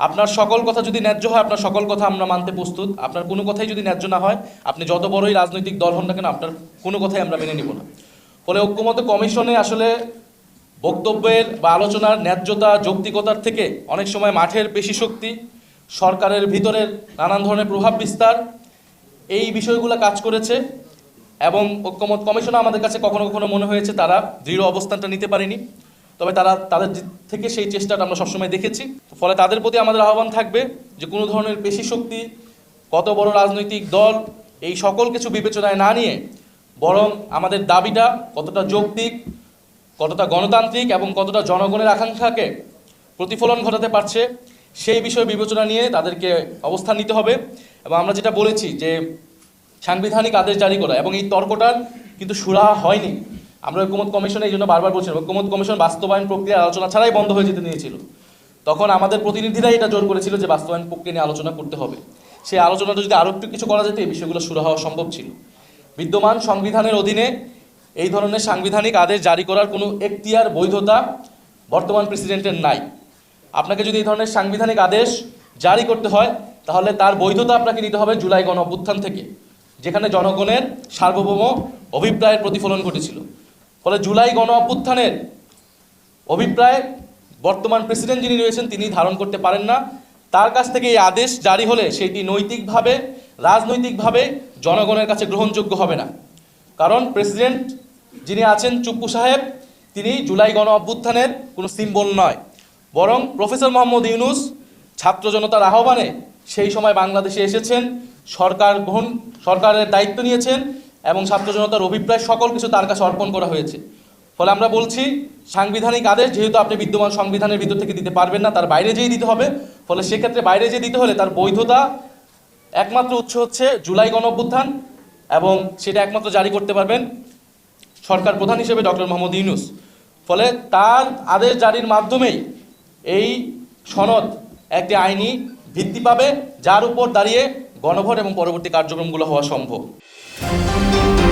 আপনার সকল কথা যদি ন্যায্য হয়, আপনার সকল কথা আমরা মানতে প্রস্তুত। আপনার কোনো কথাই যদি ন্যায্য না হয়, আপনি যত বড়ই রাজনৈতিক দল হন না কেন, আপনার কোনো কথাই আমরা মেনে নিব না। ফলে ঐক্যমত কমিশনে আসলে বক্তব্যের বা আলোচনার ন্যায্যতা, যৌক্তিকতার থেকে অনেক সময় মাঠের পেশি শক্তি, সরকারের ভিতরের নানান ধরনের প্রভাব বিস্তার, এই বিষয়গুলো কাজ করেছে এবং ঐক্যমত কমিশনে আমাদের কাছে কখনো কখনো মনে হয়েছে তারা দৃঢ় অবস্থানটা নিতে পারেনি। তবে তারা তাদের থেকে সেই চেষ্টাটা আমরা সবসময় দেখেছি। ফলে তাদের প্রতি আমাদের আহ্বান থাকবে যে কোনো ধরনের পেশি শক্তি, কত বড় রাজনৈতিক দল, এই সকল কিছু বিবেচনায় না নিয়ে বরং আমাদের দাবিটা কতটা যৌক্তিক, কতটা গণতান্ত্রিক এবং কতটা জনগণের আকাঙ্ক্ষাকে প্রতিফলন ঘটাতে পারছে, সেই বিষয়ে বিবেচনা নিয়ে তাদেরকে অবস্থান নিতে হবে। এবং আমরা যেটা বলেছি যে সাংবিধানিক আদেশ জারি করা এবং এই তর্কটার কিন্তু সুরাহা হয়নি। আমরা ঐক্যমত কমিশনে এই জন্য বারবার বলছিলাম ঐক্যমত কমিশন বাস্তবায়ন প্রক্রিয়া আলোচনা ছাড়াই বন্ধ হয়ে যেতে নিয়েছিল। তখন আমাদের প্রতিনিধিরাই এটা জোর করেছিল যে বাস্তবায়ন প্রক্রিয়া নিয়ে আলোচনা করতে হবে। সেই আলোচনাটা যদি আরও একটু কিছু করা যেত, এই বিষয়গুলো শুরু হওয়া সম্ভব ছিল। বিদ্যমান সংবিধানের অধীনে এই ধরনের সাংবিধানিক আদেশ জারি করার কোনো এখতিয়ার, বৈধতা বর্তমান প্রেসিডেন্টের নাই। আপনাকে যদি এই ধরনের সাংবিধানিক আদেশ জারি করতে হয়, তাহলে তার বৈধতা আপনাকে নিতে হবে জুলাই গণ থেকে, যেখানে জনগণের সার্বভৌম অভিপ্রায়ের প্রতিফলন ঘটেছিল। ফলে জুলাই গণ অভ্যুত্থানের অভিপ্রায় বর্তমান প্রেসিডেন্ট যিনি রয়েছেন, তিনি ধারণ করতে পারেন না। তার কাছ থেকে এই আদেশ জারি হলে সেটি নৈতিকভাবে, রাজনৈতিকভাবে জনগণের কাছে গ্রহণযোগ্য হবে না। কারণ প্রেসিডেন্ট যিনি আছেন, চুপ্পু সাহেব, তিনি জুলাই গণ অভ্যুত্থানের কোনো সিম্বল নয়। বরং প্রফেসর মোহাম্মদ ইউনুস ছাত্র জনতার আহ্বানে সেই সময় বাংলাদেশে এসেছেন, সরকার গ্রহণ, সরকারের দায়িত্ব নিয়েছেন এবং ছাত্র জনতার অভিপ্রায় সকল কিছু তার কাছে অর্পণ করা হয়েছে। ফলে আমরা বলছি, সাংবিধানিক আদেশ যেহেতু আপনি বিদ্যমান সংবিধানের ভিতর থেকে দিতে পারবেন না, তার বাইরে যেয়ে দিতে হবে, ফলে সেক্ষেত্রে বাইরে যেয়ে দিতে হলে তার বৈধতা একমাত্র উৎস হচ্ছে জুলাই গণ অভ্যুত্থান এবং সেটা একমাত্র জারি করতে পারবেন সরকার প্রধান হিসেবে ডক্টর মোহাম্মদ ইউনুস। ফলে তার আদেশ জারির মাধ্যমেই এই সনদ একটি আইনি ভিত্তি পাবে, যার উপর দাঁড়িয়ে গণভোট এবং পরবর্তী কার্যক্রমগুলো হওয়া সম্ভব। Thank you.